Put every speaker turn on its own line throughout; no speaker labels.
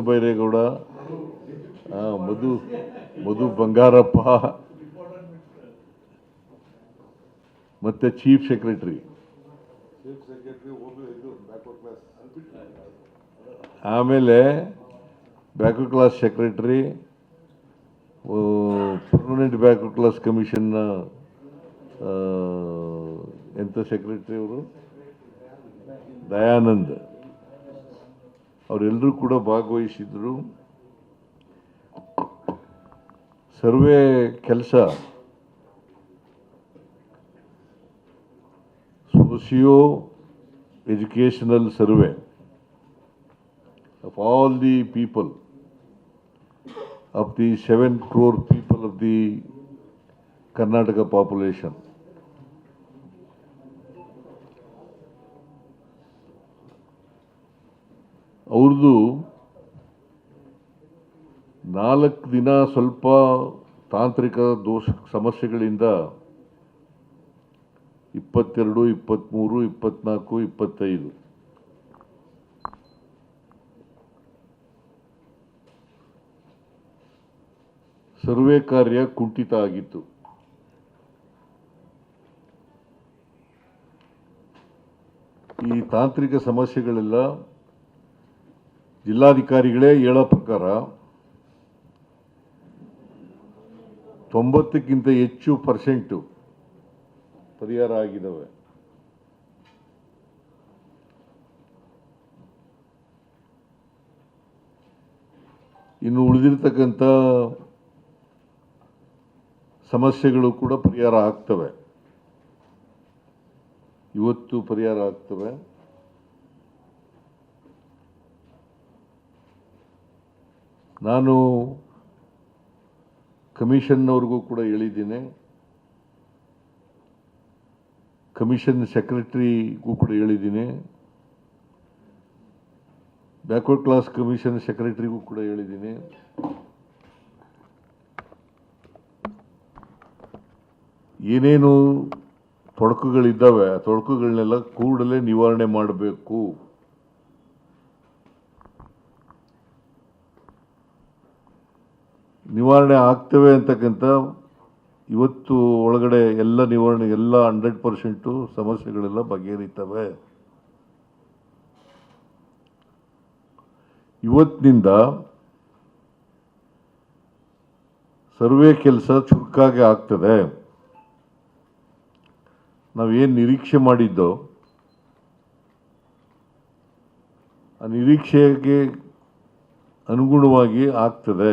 ಬೈರೇಗೌಡ ಮಧು ಮಧು ಬಂಗಾರಪ್ಪ, ಮತ್ತೆ chief secretary. ಆಮೇಲೆ backward class secretary permanent backward class ಕಮಿಷನ್ನ ಎಂಥ ಸೆಕ್ರೆಟರಿ ಅವರು? ದಯಾನಂದ್. ಅವರೆಲ್ಲರೂ ಕೂಡ ಭಾಗವಹಿಸಿದ್ದರು ಸರ್ವೆ ಕೆಲಸ ಸ್ಪೋರ್ಷಿಯೋ educational survey of all the people, of the seven crore people of the Karnataka population ಅವ್ರದ್ದು ನಾಲ್ಕು ದಿನ ಸ್ವಲ್ಪ ತಾಂತ್ರಿಕ ದೋಷ ಸಮಸ್ಯೆಗಳಿಂದ ಇಪ್ಪತ್ತೆರಡು ಇಪ್ಪತ್ತ್ಮೂರು ಇಪ್ಪತ್ತ್ನಾಲ್ಕು ಇಪ್ಪತ್ತೈದು. ಸರ್ವೆ ಕಾರ್ಯ ಕುಂಠಿತ ಆಗಿತ್ತು. ಈ ತಾಂತ್ರಿಕ ಸಮಸ್ಯೆಗಳೆಲ್ಲ ಜಿಲ್ಲಾಧಿಕಾರಿಗಳೇ ಹೇಳೋ ಪ್ರಕಾರ ತೊಂಬತ್ತಕ್ಕಿಂತ ಹೆಚ್ಚು ಪರ್ಸೆಂಟು ಪರಿಹಾರ ಆಗಿದ್ದಾವೆ. ಇನ್ನು ಉಳಿದಿರ್ತಕ್ಕಂಥ ಸಮಸ್ಯೆಗಳು ಕೂಡ ಪರಿಹಾರ ಆಗ್ತವೆ. ಇವತ್ತು ಪರಿಹಾರ ಆಗ್ತವೆ. ನಾನು ಕಮಿಷನ್ನವ್ರಿಗೂ ಕೂಡ ಹೇಳಿದ್ದೀನಿ. ಕಮಿಷನ್ ಸೆಕ್ರೆಟ್ರಿಗೂ ಕೂಡ ಹೇಳಿದ್ದೀನಿ. ಬ್ಯಾಕ್ವರ್ಡ್ ಕ್ಲಾಸ್ ಕಮಿಷನ್ ಸೆಕ್ರೆಟರಿಗೂ ಕೂಡ ಹೇಳಿದ್ದೀನಿ. ಏನೇನು ತೊಡಕುಗಳಿದ್ದಾವೆ, ಆ ತೊಡಕುಗಳನ್ನೆಲ್ಲ ಕೂಡಲೇ ನಿವಾರಣೆ ಮಾಡಬೇಕು. ನಿವಾರಣೆ ಆಗ್ತವೆ ಅಂತಕ್ಕಂಥ ಇವತ್ತು ಒಳಗಡೆ ಎಲ್ಲ ನಿವಾರಣೆ, ಎಲ್ಲ ಹಂಡ್ರೆಡ್ ಪರ್ಸೆಂಟು ಸಮಸ್ಯೆಗಳೆಲ್ಲ ಬಗೆಹರಿತವೆ. ಇವತ್ತಿನಿಂದ ಸರ್ವೆ ಕೆಲಸ ಚುರುಕಾಗಿ ಆಗ್ತದೆ. ನಾವೇನು ನಿರೀಕ್ಷೆ ಮಾಡಿದ್ದೋ, ಆ ನಿರೀಕ್ಷೆಗೆ ಅನುಗುಣವಾಗಿ ಆಗ್ತದೆ.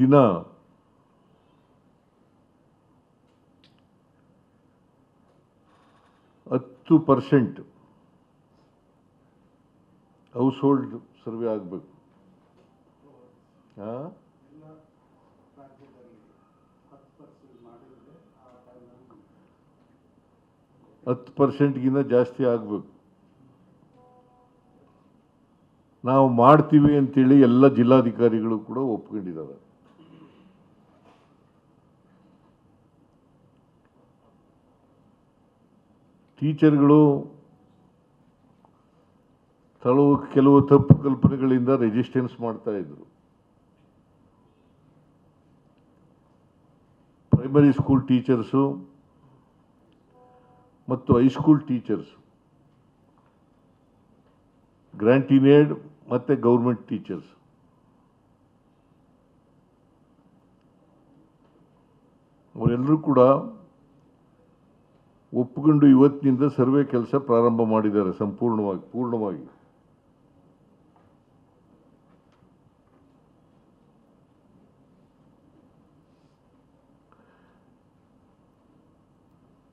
ಪ್ರತಿದಿನ ಹತ್ತು ಪರ್ಸೆಂಟ್. ಹೌಸ್ ಹೋಲ್ಡ್ ಸರ್ವೆ ಆಗಬೇಕು. ಹತ್ತು ಪರ್ಸೆಂಟ್ಗಿಂತ ಜಾಸ್ತಿ ಆಗಬೇಕು. ನಾವು ಮಾಡ್ತೀವಿ ಅಂತೇಳಿ ಎಲ್ಲ ಜಿಲ್ಲಾಧಿಕಾರಿಗಳು ಕೂಡ ಒಪ್ಕೊಂಡಿದ್ದಾರೆ ಟೀಚರ್ಗಳು ಕೆಲವು ಕೆಲವು ತಪ್ಪು ಕಲ್ಪನೆಗಳಿಂದ ರೆಜಿಸ್ಟೆನ್ಸ್ ಮಾಡ್ತಾ ಇದ್ರು. ಪ್ರೈಮರಿ ಸ್ಕೂಲ್ ಟೀಚರ್ಸು ಮತ್ತು high school teachers grant in aid ಮತ್ತು ಗೌರ್ಮೆಂಟ್ ಟೀಚರ್ಸ್ ಅವರೆಲ್ಲರೂ ಕೂಡ ಒಪ್ಪಿಕೊಂಡು ಇವತ್ತಿನಿಂದ ಸರ್ವೆ ಕೆಲಸ ಪ್ರಾರಂಭ ಮಾಡಿದ್ದಾರೆ ಸಂಪೂರ್ಣವಾಗಿ, ಪೂರ್ಣವಾಗಿ.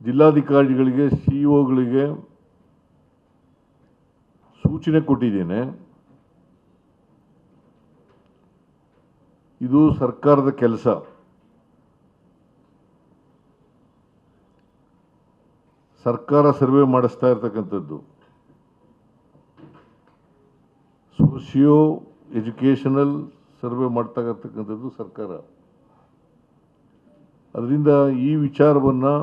ಜಿಲ್ಲಾಧಿಕಾರಿಗಳಿಗೆ, ಸಿಇಒಗಳಿಗೆ ಸೂಚನೆ ಕೊಟ್ಟಿದ್ದೇನೆ. ಇದು ಸರ್ಕಾರದ ಕೆಲಸ. ಸರ್ಕಾರ ಸರ್ವೆ ಮಾಡಿಸ್ತಾ ಇರ್ತಕ್ಕಂಥದ್ದು. ಸೋಷಿಯೋ ಎಜುಕೇಷನಲ್ ಸರ್ವೆ ಮಾಡ್ತಾ ಇರ್ತಕ್ಕಂಥದ್ದು ಸರ್ಕಾರ. ಅದರಿಂದ ಈ ವಿಚಾರವನ್ನು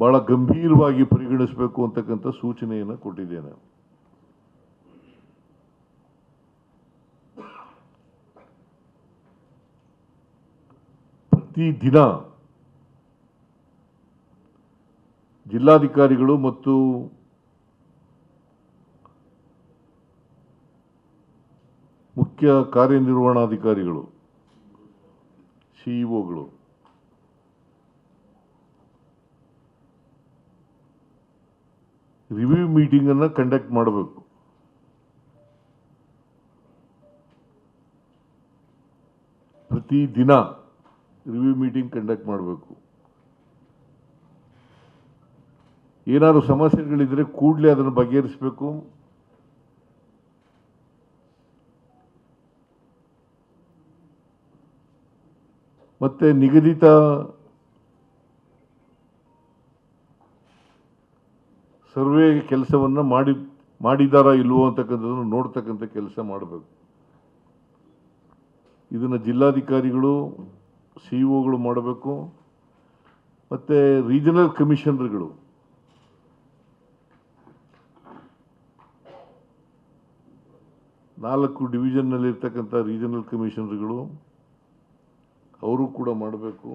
ಭಾಳ ಗಂಭೀರವಾಗಿ ಪರಿಗಣಿಸಬೇಕು ಅಂತಕ್ಕಂಥ ಸೂಚನೆಯನ್ನು ಕೊಟ್ಟಿದ್ದೇನೆ. ಪ್ರತಿದಿನ ಜಿಲ್ಲಾಧಿಕಾರಿಗಳು ಮತ್ತು ಮುಖ್ಯ ಕಾರ್ಯನಿರ್ವಹಣಾಧಿಕಾರಿಗಳು ಸಿಇಒಗಳು ರಿವ್ಯೂ ಮೀಟಿಂಗನ್ನು ಕಂಡಕ್ಟ್ ಮಾಡಬೇಕು. ಪ್ರತಿ ದಿನ ರಿವ್ಯೂ ಮೀಟಿಂಗ್ ಕಂಡಕ್ಟ್ ಮಾಡಬೇಕು. ಏನಾದ್ರು ಸಮಸ್ಯೆಗಳಿದ್ದರೆ ಕೂಡಲೇ ಅದನ್ನು ಬಗೆಹರಿಸಬೇಕು. ಮತ್ತೆ ನಿಗದಿತ ಸರ್ವೆ ಕೆಲಸವನ್ನು ಮಾಡಿ, ಮಾಡಿದಾರಾ ಇಲ್ವೋ ಅಂತಕ್ಕಂಥದ್ದನ್ನು ನೋಡ್ತಕ್ಕಂಥ ಕೆಲಸ ಮಾಡಬೇಕು. ಇದನ್ನು ಜಿಲ್ಲಾಧಿಕಾರಿಗಳು, ಸಿ ಒಗಳು ಮಾಡಬೇಕು. ಮತ್ತು ರೀಜನಲ್ ಕಮಿಷನರ್ಗಳು. ನಾಲ್ಕು ಡಿವಿಷನ್ನಲ್ಲಿರ್ತಕ್ಕಂಥ ರೀಜನಲ್ ಕಮಿಷನರ್ಗಳು ಅವರು ಕೂಡ ಮಾಡಬೇಕು.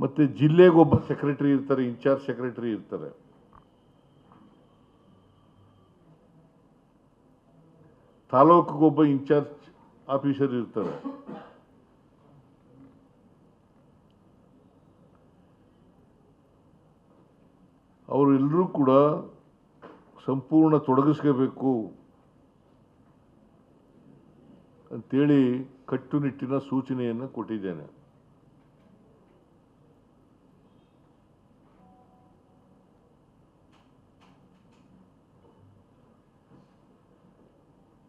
ಮತ್ತು ಜಿಲ್ಲೆಗೊಬ್ಬ ಸೆಕ್ರೆಟರಿ ಇರ್ತಾರೆ, ಇನ್ಚಾರ್ಜ್ ಸೆಕ್ರೆಟರಿ ಇರ್ತಾರೆ. ತಾಲೂಕಿಗೊಬ್ಬ ಇನ್ಚಾರ್ಜ್ ಆಫೀಸರ್ ಇರ್ತಾರೆ. ಅವರೆಲ್ಲರೂ ಕೂಡ ಸಂಪೂರ್ಣ ತೊಡಗಿಸ್ಕೋಬೇಕು. ಅಂತೇಳಿ ಕಟ್ಟುನಿಟ್ಟಿನ ಸೂಚನೆಯನ್ನು ಕೊಟ್ಟಿದ್ದೇನೆ.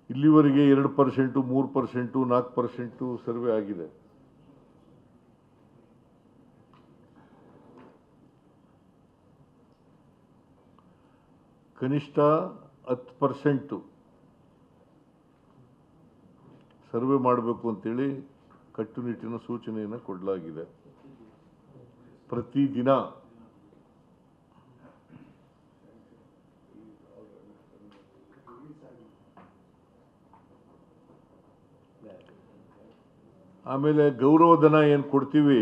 ಇಲ್ಲಿವರೆಗೆ ಎರಡು ಪರ್ಸೆಂಟು, ಮೂರು ಪರ್ಸೆಂಟು, ನಾಲ್ಕು ಪರ್ಸೆಂಟು ಸರ್ವೆ ಆಗಿದೆ. ಕನಿಷ್ಠ ಹತ್ತು ಪರ್ಸೆಂಟು ಸರ್ವೆ ಮಾಡಬೇಕು ಅಂತೇಳಿ ಕಟ್ಟುನಿಟ್ಟಿನ ಸೂಚನೆಯನ್ನು ಕೊಡಲಾಗಿದೆ. ಪ್ರತಿದಿನ ಆಮೇಲೆ ಗೌರವಧನ ಏನು ಕೊಡ್ತೀವಿ?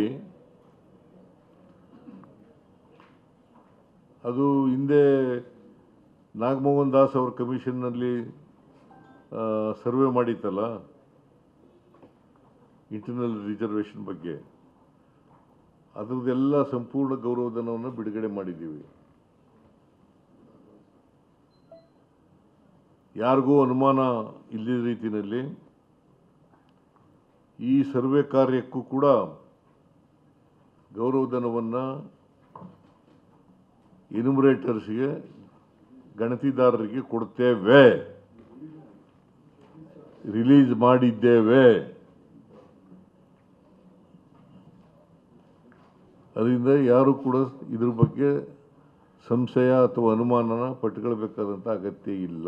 ಅದು ಹಿಂದೆ ನಾಗಮೋಹನ್ ದಾಸ್ ಅವ್ರ ಕಮಿಷನ್ನಲ್ಲಿ ಸರ್ವೆ ಮಾಡಿತ್ತಲ್ಲ? ಇಂಟರ್ನಲ್ ರಿಸರ್ವೇಷನ್ ಬಗ್ಗೆ. ಅದರದ್ದೆಲ್ಲ ಸಂಪೂರ್ಣ ಗೌರವಧನವನ್ನು ಬಿಡುಗಡೆ ಮಾಡಿದ್ದೀವಿ. ಯಾರಿಗೂ ಅನುಮಾನ ಇಲ್ಲದ ರೀತಿಯಲ್ಲಿ ಈ ಸರ್ವೆ ಕಾರ್ಯಕ್ಕೂ ಕೂಡ ಗೌರವಧನವನ್ನು ಇನ್ಯುಮರೇಟರ್ಸ್ಗೆ ಗಣತಿದಾರರಿಗೆ ಕೊಡ್ತೇವೆ. ರಿಲೀಸ್ ಮಾಡಿದ್ದೇವೆ. ಅದರಿಂದ ಯಾರು ಕೂಡ ಇದ್ರ ಬಗ್ಗೆ ಸಂಶಯ ಅಥವಾ ಅನುಮಾನನ ಪಟ್ಕೊಳ್ಬೇಕಾದಂಥ ಅಗತ್ಯ ಇಲ್ಲ.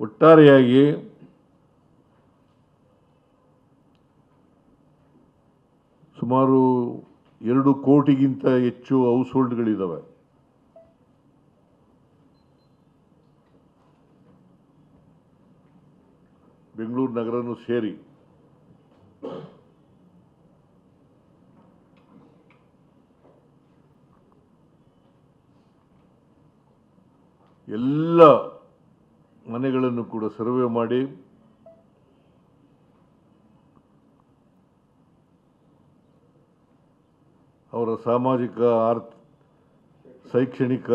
ಒಟ್ಟಾರೆಯಾಗಿ ಸುಮಾರು ಎರಡು ಕೋಟಿಗಿಂತ ಹೆಚ್ಚು ಹೌಸ್ ಹೋಲ್ಡ್ಗಳಿದ್ದಾವೆ ಬೆಂಗಳೂರು ನಗರನೂ ಸೇರಿ ಎಲ್ಲ ಮನೆಗಳನ್ನು ಕೂಡ ಸರ್ವೆ ಮಾಡಿ ಅವರ ಸಾಮಾಜಿಕ ಆರ್ಥ ಶೈಕ್ಷಣಿಕ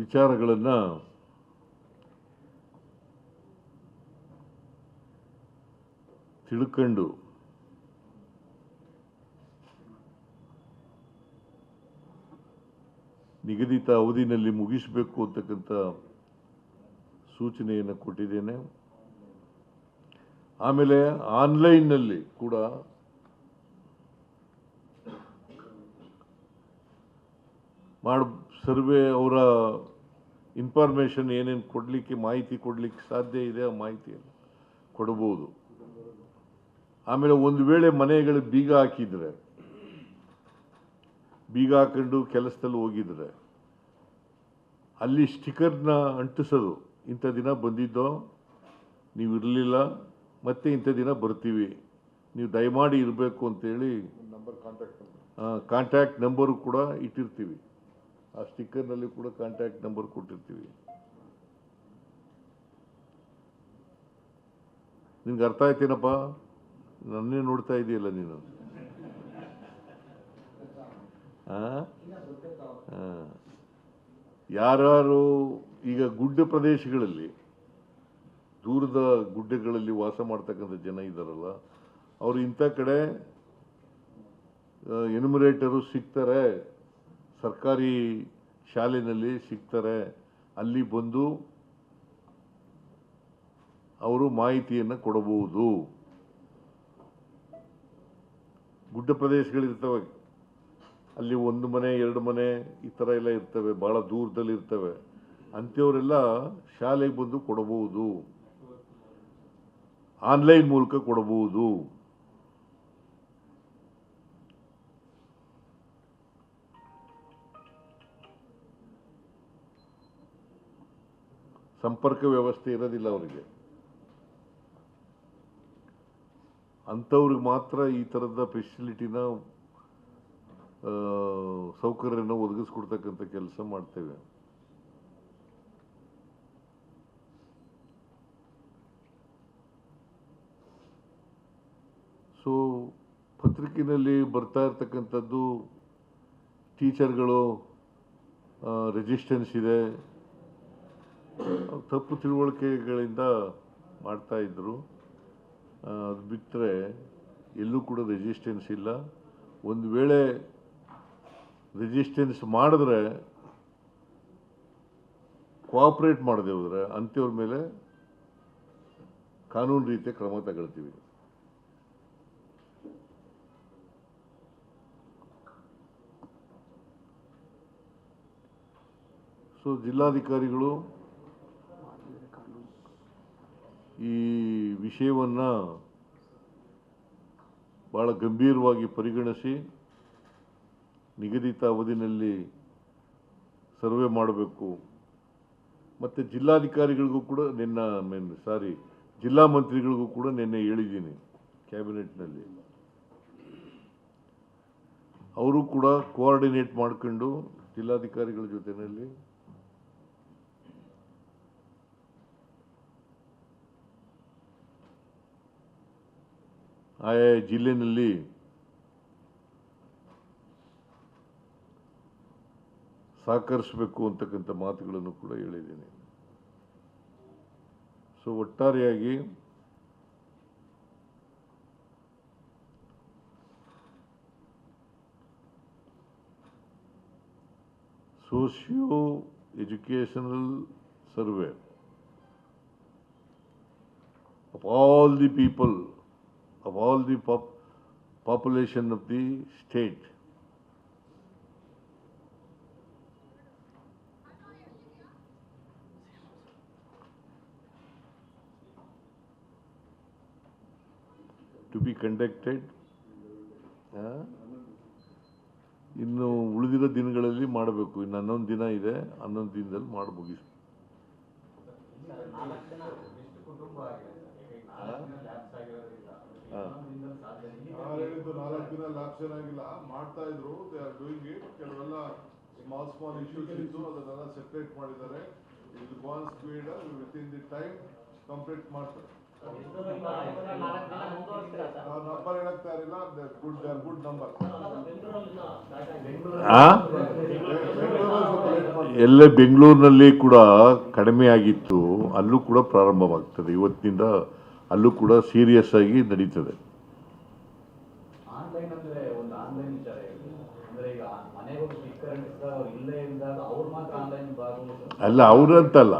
ವಿಚಾರಗಳನ್ನು ತಿಳ್ಕೊಂಡು ನಿಗದಿತ ಅವಧಿನಲ್ಲಿ ಮುಗಿಸಬೇಕು ಅಂತಕ್ಕಂಥ ಸೂಚನೆಯನ್ನು ಕೊಟ್ಟಿದ್ದೇನೆ. ಆಮೇಲೆ ಆನ್ಲೈನ್ನಲ್ಲಿ ಕೂಡ ಮಾಡ ಸರ್ವೆ ಅವರ ಇನ್ಫಾರ್ಮೇಷನ್ ಏನೇನು ಕೊಡಲಿಕ್ಕೆ ಮಾಹಿತಿ ಕೊಡಲಿಕ್ಕೆ ಸಾಧ್ಯ ಇದೆ ಆ ಮಾಹಿತಿಯನ್ನು ಕೊಡಬಹುದು ಆಮೇಲೆ ಒಂದು ವೇಳೆ ಮನೆಗಳು ಬೀಗ ಹಾಕಿದರೆ ಬೀಗ ಹಾಕೊಂಡು ಕೆಲಸದಲ್ಲಿ ಹೋಗಿದ್ರೆ ಅಲ್ಲಿ ಸ್ಟಿಕರ್ನ ಅಂಟಿಸೋದು ಇಂಥ ದಿನ ಬಂದಿದ್ದೋ ನೀವು ಇರಲಿಲ್ಲ ಮತ್ತೆ ಇಂಥ ದಿನ ಬರ್ತೀವಿ ನೀವು ದಯಮಾಡಿ ಇರಬೇಕು ಅಂತೇಳಿ
ನಂಬರ್ ಕಾಂಟ್ಯಾಕ್ಟ್
ಕಾಂಟ್ಯಾಕ್ಟ್ ನಂಬರು ಕೂಡ ಇಟ್ಟಿರ್ತೀವಿ. ಆ ಸ್ಟಿಕ್ಕರ್ನಲ್ಲಿ ಕೂಡ ಕಾಂಟ್ಯಾಕ್ಟ್ ನಂಬರ್ ಕೊಟ್ಟಿರ್ತೀವಿ. ನಿನ್ಗೆ ಅರ್ಥ ಆಯ್ತೇನಪ್ಪ? ನನ್ನೇ ನೋಡ್ತಾ ಇದೆಯಲ್ಲ ನೀನು. ಯಾರು ಈಗ ಗುಡ್ಡ ಪ್ರದೇಶಗಳಲ್ಲಿ, ದೂರದ ಗುಡ್ಡಗಳಲ್ಲಿ ವಾಸ ಮಾಡ್ತಕ್ಕಂಥ ಜನ ಇದ್ದಾರಲ್ಲ, ಅವರು ಇಂಥ ಕಡೆ ಎನ್ಯುಮರೇಟರು ಸಿಗ್ತಾರೆ. ಸರ್ಕಾರಿ ಶಾಲೆಯಲ್ಲಿ ಸಿಗ್ತಾರೆ, ಅಲ್ಲಿ ಬಂದು ಅವರು ಮಾಹಿತಿಯನ್ನು ಕೊಡಬಹುದು. ಗುಡ್ಡ ಪ್ರದೇಶಗಳಿರ್ತವೆ. ಅಲ್ಲಿ ಒಂದು ಮನೆ, ಎರಡು ಮನೆ ಈ ಥರ ಎಲ್ಲ ಇರ್ತವೆ ಭಾಳ ದೂರದಲ್ಲಿ ಇರ್ತವೆ. ಅಂಥವರೆಲ್ಲ ಶಾಲೆಗೆ ಬಂದು ಕೊಡಬಹುದು. ಆನ್ಲೈನ್ ಮೂಲಕ ಕೊಡಬಹುದು. ಸಂಪರ್ಕ ವ್ಯವಸ್ಥೆ ಇರೋದಿಲ್ಲ ಅವರಿಗೆ. ಅಂಥವ್ರಿಗೆ ಮಾತ್ರ ಈ ಥರದ ಫೆಸಿಲಿಟಿನ ಸೌಕರ್ಯನ ಒದಗಿಸ್ಕೊಡ್ತಕ್ಕಂಥ ಕೆಲಸ ಮಾಡ್ತೇವೆ. ಸೊ ಪತ್ರಿಕೆಯಲ್ಲಿ ಬರ್ತಾ ಇರ್ತಕ್ಕಂಥದ್ದು ಟೀಚರ್ಗಳು ರೆಸಿಸ್ಟೆನ್ಸ್ ಇದೆ. ತಪ್ಪು ತಿಳುವಳಿಕೆಗಳಿಂದ ಮಾಡ್ತಾ ಇದ್ದರು ಅದು ಬಿಟ್ಟರೆ ಎಲ್ಲೂ ಕೂಡ ರೆಸಿಸ್ಟೆನ್ಸ್ ಇಲ್ಲ. ಒಂದು ವೇಳೆ ರೆಜಿಸ್ಟೆನ್ಸ್ ಮಾಡಿದ್ರೆ ಕೋಆಪ್ರೇಟ್ ಮಾಡದೆ ಹೋದ್ರೆ ಅಂಥವ್ರ ಮೇಲೆ ಕಾನೂನು ರೀತಿಯ ಕ್ರಮ ತಗೊಳ್ತೀವಿ. ಸೊ ಜಿಲ್ಲಾಧಿಕಾರಿಗಳು ಈ ವಿಷಯವನ್ನು ಭಾಳ ಗಂಭೀರವಾಗಿ ಪರಿಗಣಿಸಿ ನಿಗದಿತ ಅವಧಿನಲ್ಲಿ ಸರ್ವೆ ಮಾಡಬೇಕು. ಮತ್ತು ಜಿಲ್ಲಾಧಿಕಾರಿಗಳಿಗೂ ಕೂಡ ನಿನ್ನ ಮೇನ್ ಸಾರಿ ಜಿಲ್ಲಾ ಮಂತ್ರಿಗಳಿಗೂ ಕೂಡ ನಿನ್ನೆ ಹೇಳಿದ್ದೀನಿ ಕ್ಯಾಬಿನೆಟ್ನಲ್ಲಿ. ಅವರು ಕೂಡ ಕೋಆರ್ಡಿನೇಟ್ ಮಾಡ್ಕೊಂಡು ಜಿಲ್ಲಾಧಿಕಾರಿಗಳ ಜೊತೆಯಲ್ಲಿ ಆಯಾ ಜಿಲ್ಲೆಯಲ್ಲಿ ಸಹಕರಿಸಬೇಕು ಅಂತಕ್ಕಂಥ ಮಾತುಗಳನ್ನು ಕೂಡ ಹೇಳಿದ್ದೀನಿ. ಸೊ ಒಟ್ಟಾರೆಯಾಗಿ socio educational survey of all the people, of all the pop- population of the state. To be conducted ಇನ್ನು ಉಳಿದಿರೋ ದಿನಗಳಲ್ಲಿ ಮಾಡಬೇಕು. ಇನ್ನು ಹನ್ನೊಂದು ದಿನ ಇದೆ ಹನ್ನೊಂದು ದಿನದಲ್ಲಿ ಮಾಡಿ ಮುಗಿಸ್
ಹೇಳಿದ್ದು ನಾಲ್ಕು ದಿನ ಲ್ಯಾಪ್ಸ್ ಆಗಿಲ್ಲ. ಮಾಡ್ತಾ ಇದ್ರು. They are doing it. ಕೆಲವೆಲ್ಲ ಸ್ಮಾಲ್ ಸ್ಮಾಲ್ ಇಶ್ಯೂಸ್ ಇತ್ತು. ಅದನ್ನೆಲ್ಲ ಸೆಪರೇಟ್ ಮಾಡಿದ್ದಾರೆ. ಇದು gone speed with in the time complete ಮಾಡ್ತಾರೆ. ನಂಬರ್ ಹೇಳಕ್ ತಯಾರಿಲ್ಲ good they are good number
ಎಲ್ಲೇ ಬೆಂಗಳೂರಿನಲ್ಲಿ ಕೂಡ ಕಡಿಮೆ ಆಗಿತ್ತು ಅಲ್ಲೂ ಕೂಡ ಪ್ರಾರಂಭವಾಗ್ತದೆ. ಇವತ್ತಿನಿಂದ ಅಲ್ಲೂ ಕೂಡ ಸೀರಿಯಸ್ ಆಗಿ ನಡೀತದೆ.
ಆನ್ಲೈನ್ ಅಂದ್ರೆ ಒಂದು ಆನ್ಲೈನ್ ವಿಚಾರ ಹೇಳಿ. ಅಂದ್ರೆ ಈಗ ಮನೆಗೆ ಹೋಗಿ ಸ್ಟಿಕ್ಕರ್ ಅಂಟಿಸಿದಾಗ ಅವ್ರು ಇಲ್ಲೇ ಇದ್ದಾಗ ಅವ್ರು ಮಾತ್ರ ಆನ್ಲೈನ್ ಭಾಗವಹಿಸೋದು?
ಅಲ್ಲ ಅವ್ರಂತಲ್ಲ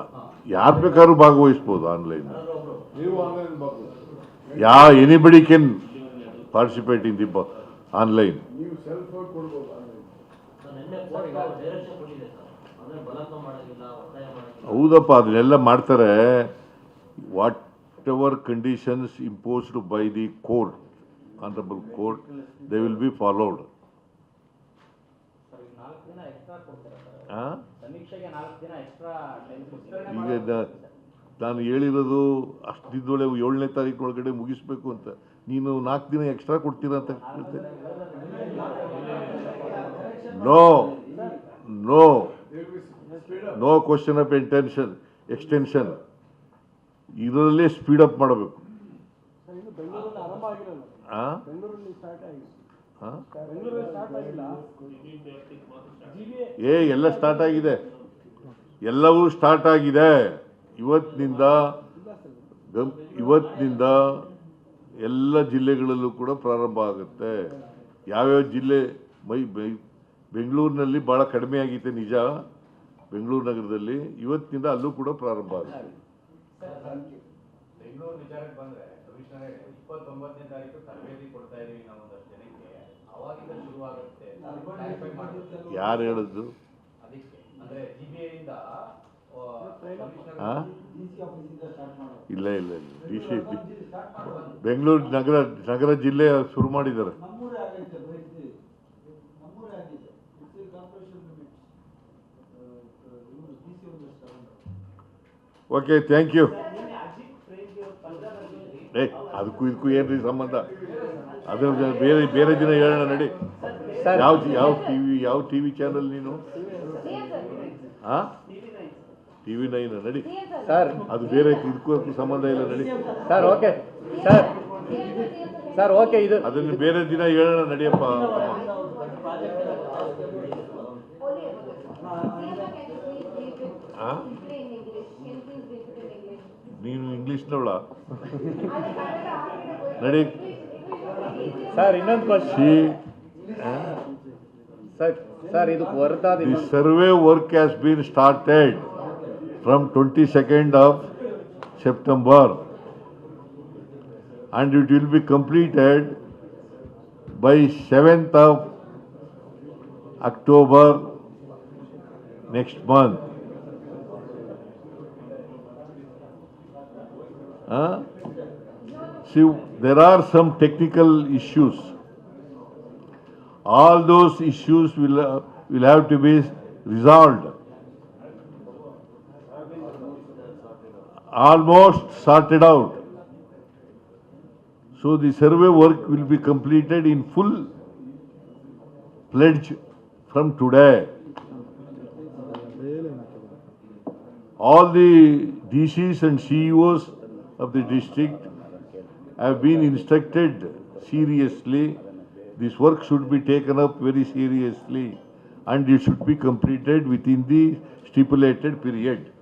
ಯಾರು ಬೇಕಾದ್ರೂ ಭಾಗವಹಿಸ್ಬೋದು online yeah anybody can participate in the online
ನೀವು ಸೆಲ್ಫ್ ಕೊಡ್ಬೋದು ಆನ್ಲೈನ್
ನಿನ್ನೆ ಕೋರ್ಟ್ ಡೈರೆಕ್ಷನ್ ಕೊಟ್ಟಿದೆ ಸರ್. ಅಂದ್ರೆ ಬಲತ್ವ ಮಾಡೋದಿಲ್ಲ ಒತ್ತಾಯ ಮಾಡೋದಿಲ್ಲ.
ಹೌದಪ್ಪ ಅದನ್ನೆಲ್ಲ ಮಾಡ್ತಾರೆ. Whatever conditions imposed by the court, Honorable court they be followed
sir ಈಗ
ನಾನು ಹೇಳಿರೋದು ಅಷ್ಟು ದಿನದೊಳಗೆ ಏಳನೇ ತಾರೀಕು ಒಳಗಡೆ ಮುಗಿಸ್ಬೇಕು ಅಂತ. ನೀನು ನಾಲ್ಕು ದಿನ ಎಕ್ಸ್ಟ್ರಾ ಕೊಡ್ತೀರಾ ಅಂತ ಕೇಳ್ತೇನೆ no no no question of intention extension ಇದರಲ್ಲೇ ಸ್ಪೀಡ್ ಅಪ್ ಮಾಡಬೇಕು. ಏ ಎಲ್ಲ ಸ್ಟಾರ್ಟ್ ಆಗಿದೆ. ಎಲ್ಲವೂ ಸ್ಟಾರ್ಟ್ ಆಗಿದೆ. ಇವತ್ತಿನಿಂದ ಗಮ್- ಇವತ್ತಿನಿಂದ ಎಲ್ಲ ಜಿಲ್ಲೆಗಳಲ್ಲೂ ಕೂಡ ಪ್ರಾರಂಭ ಆಗುತ್ತೆ. ಯಾವ್ಯಾವ ಜಿಲ್ಲೆ ಮೈ ಬೆಂಗಳೂರಿನಲ್ಲಿ ಭಾಳ ಕಡಿಮೆ ಆಗಿದೆ ನಿಜ. ಬೆಂಗಳೂರು ನಗರದಲ್ಲಿ ಇವತ್ತಿನಿಂದ ಅಲ್ಲೂ ಕೂಡ ಪ್ರಾರಂಭ ಆಗುತ್ತೆ.
ಬೆಂಗಳೂರು ವಿಚಾರಕ್ಕೆ ಬಂದ್ರೆ ಕಮಿಷನರ್ ಇಪ್ಪತ್ತೊಂಬತ್ತನೇ ತಾರೀಕು ತರಬೇತಿ ಕೊಡ್ತಾ ಇದೀವಿ ನಾವು ಒಂದಷ್ಟು ಜನಕ್ಕೆ. ಅವಾಗಿಂದ ಶುರುವಾಗುತ್ತೆ
ಯಾರು ಹೇಳಿದ್ದು
ಅದಕ್ಕೆ ಅಂದ್ರೆ ಜಿ ಬಿ ಐಯಿಂದ
ಆ? ಇಲ್ಲ ಇಲ್ಲ ಇಲ್ಲ. ಡಿ ಸಿ ಬೆಂಗಳೂರು ನಗರ ನಗರ ಜಿಲ್ಲೆ ಶುರು ಮಾಡಿದ್ದಾರೆ. ಓಕೆ ಥ್ಯಾಂಕ್ ಯು ಏ ಅದಕ್ಕೂ ಇದಕ್ಕೂ ಏನ್ರಿ ಸಂಬಂಧ? ಅದು ಬೇರೆ ಬೇರೆ ದಿನ ಹೇಳೋಣ ನಡಿ. ಯಾವ ಯಾವ ಟಿವಿ ಯಾವ ಟಿ ವಿ ಚಾನಲ್ ನೀನು? ಹಾಂ ಟಿ ವಿ ನೈನ್ ನಡಿ.
ಸರ್.
ಅದು ಬೇರೆ ಇದಕ್ಕೂ ಅದಕ್ಕೂ ಸಂಬಂಧ ಇಲ್ಲ ನಡಿ.
Sir okay. Sir. Sir okay ಇದು
ಅದನ್ನು ಬೇರೆ ದಿನ ಹೇಳೋಣ ನಡಿಯಪ್ಪ. ನೀನು ಇಂಗ್ಲಿಷ್ನವಳ ನಡಿ
ಸರ್ ಇನ್ನೊಂದು ಕ್ವಶನ್
ಸಿ
ಸರ್ ಸರ್ ಇದಕ್ಕೆ ಹೊರತಾದ
The
ಇನ್ನೊಂದು
survey work has been started from 22nd of September and it will be completed by 7th of October next month. See, there are some technical issues. All those issues will, uh, will have to be resolved. Almost sorted out. So the survey work will be completed in full pledge from today. All the DCs and CEOs of the district have been instructed seriously. This work should be taken up very seriously and it should be completed within the stipulated period.